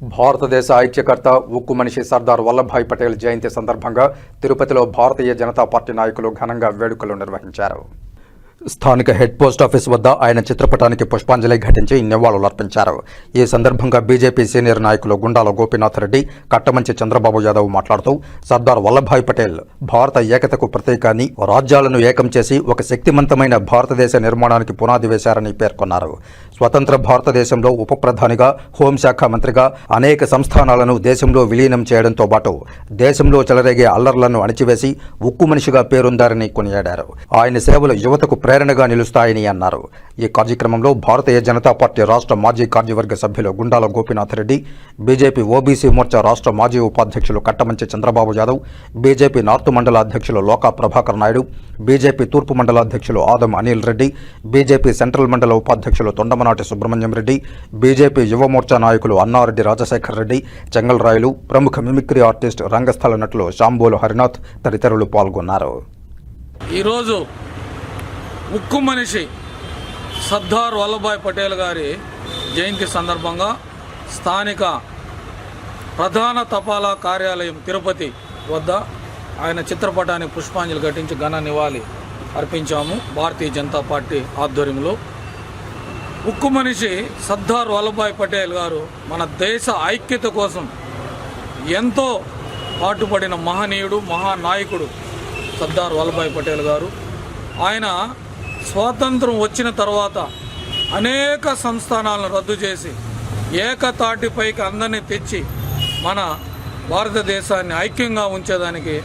భారతదేశ ఐక్యకర్త ఉక్కు మనిషి సర్దార్ వల్లభాయ్ పటేల్ జయంతి సందర్భంగా తిరుపతిలో భారతీయ జనతా పార్టీ నాయకులు ఘనంగా వేడుకలు నిర్వహించారు. స్థానిక హెడ్ పోస్ట్ ఆఫీస్ వద్ద ఆయన చిత్రపటానికి పుష్పాంజలి ఘటించి నివాళులర్పించారు. ఈ సందర్భంగా బీజేపీ సీనియర్ నాయకులు గుండాల గోపీనాథ్ రెడ్డి కట్టమంచి చంద్రబాబు యాదవ్ మాట్లాడుతూ సర్దార్ వల్లభాయ్ పటేల్ భారత ఏకతకు ప్రతీక అని రాజ్యాలను ఏకం చేసి ఒక శక్తివంతమైన భారతదేశ నిర్మాణానికి పునాది వేశారని పేర్కొన్నారు. స్వతంత్ర భారతదేశంలో ఉప ప్రధానిగా హోంశాఖ మంత్రిగా అనేక సంస్థానాలను దేశంలో విలీనం చేయడంతో పాటు దేశంలో చెలరేగే అల్లర్లను అణిచివేసి ఉక్కు మనిషిగా పేరొందారని కొనియాడారు. ఆయన సేవలు యువతకు ప్రేరణగా నిలుస్తాయని అన్నారు. ఈ కార్యక్రమంలో భారతీయ జనతా పార్టీ రాష్ట్ర మాజీ కార్యవర్గ సభ్యులు గుండాల గోపీనాథ్ రెడ్డి బీజేపీ ఓబీసీ మోర్చా రాష్ట్ర మాజీ ఉపాధ్యక్షులు కట్టమంచి చంద్రబాబు యాదవ్ బీజేపీ నార్త్ మండల అధ్యక్షులు లోకా ప్రభాకర్ నాయుడు బీజేపీ తూర్పు మండల అధ్యక్షులు ఆదం అనిల్ రెడ్డి బీజేపీ సెంట్రల్ మండల ఉపాధ్యక్షులు తొండమనాటి సుబ్రహ్మణ్యం రెడ్డి బీజేపీ యువమోర్చా నాయకులు అన్నారెడ్డి రాజశేఖర్ రెడ్డి చెంగల్రాయలు ప్రముఖ మిమిక్రీ ఆర్టిస్ట్ రంగస్థల నటులు శాంబోలు హరినాథ్ తదితరులు పాల్గొన్నారు. ఈరోజు ఉక్కు మనిషి సర్దార్ వల్లభాయ్ పటేల్ గారి జయంతి సందర్భంగా స్థానిక ప్రధాన తపాలా కార్యాలయం తిరుపతి వద్ద ఆయన చిత్రపటానికి పుష్పాంజలి ఘటించి ఘన నివాళి అర్పించాము. భారతీయ జనతా పార్టీ ఆధ్వర్యంలో ఉక్కు మనిషి సర్దార్ వల్లభాయ్ పటేల్ గారు మన దేశ ఐక్యత కోసం ఎంతో పాటుపడిన మహనీయుడు మహానాయకుడు సర్దార్ వల్లభాయ్ పటేల్ గారు. ఆయన స్వాతంత్రం వచ్చిన తర్వాత అనేక సంస్థానాలను రద్దు చేసి ఏకతాటిపైకి అందరినీ తెచ్చి మన భారతదేశాన్ని ఐక్యంగా ఉంచేదానికి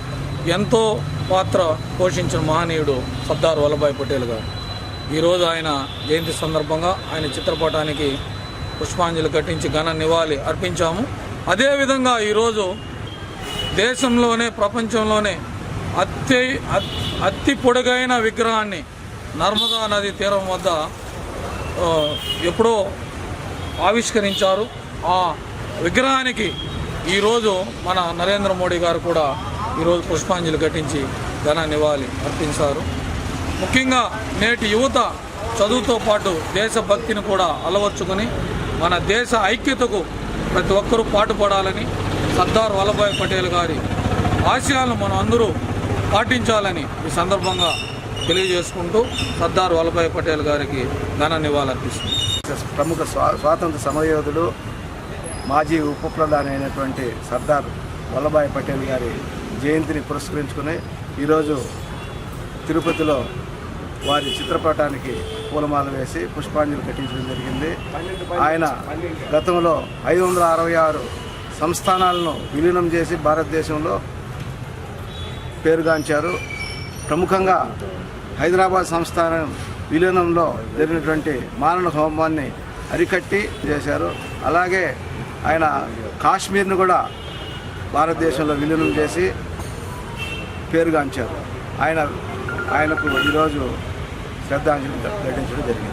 ఎంతో పాత్ర పోషించిన మహనీయుడు సర్దార్ వల్లభాయ్ పటేల్ గారు. ఈరోజు ఆయన జయంతి సందర్భంగా ఆయన చిత్రపటానికి పుష్పాంజలి కట్టించి ఘన నివాళి అర్పించాము. అదేవిధంగా ఈరోజు దేశంలోనే ప్రపంచంలోనే అతి అతి పొడుగైన విగ్రహాన్ని నర్మదా నది తీరం వద్ద ఎప్పుడో ఆవిష్కరించారు. ఆ విగ్రహానికి ఈరోజు మన నరేంద్ర మోడీ గారు కూడా ఈరోజు పుష్పాంజలి ఘటించి ఘన నివాళి అర్పించారు. ముఖ్యంగా నేటి యువత చదువుతో పాటు దేశభక్తిని కూడా అలవర్చుకొని మన దేశ ఐక్యతకు ప్రతి ఒక్కరూ పాటుపడాలని సర్దార్ వల్లభాయ్ పటేల్ గారి ఆశయాలను మనం అందరూ పాటించాలని ఈ సందర్భంగా తెలియజేసుకుంటూ సర్దార్ వల్లభాయ్ పటేల్ గారికి ఘన నివాళులర్పిస్తున్నాం. ప్రముఖ స్వా స్వాతంత్ర సమరయోధుడు మాజీ ఉప ప్రధాని అయినటువంటి సర్దార్ వల్లభాయ్ పటేల్ గారి జయంతిని పురస్కరించుకుని ఈరోజు తిరుపతిలో వారి చిత్రపటానికి పూలమాల వేసి పుష్పాంజలి కట్టించడం జరిగింది. ఆయన గతంలో ఐదు వందల అరవై ఆరు సంస్థానాలను విలీనం చేసి భారతదేశంలో పేరుగాంచారు. ప్రముఖంగా హైదరాబాద్ సంస్థానం విలీనంలో జరిగినటువంటి మారణ హోమాన్ని అరికట్టి చేశారు. అలాగే ఆయన కాశ్మీర్ను కూడా భారతదేశంలో విలీనం చేసి పేరుగాంచారు. ఆయన ఆయనకు ఈరోజు శ్రద్ధాంజలి ప్రకటించడం జరిగింది.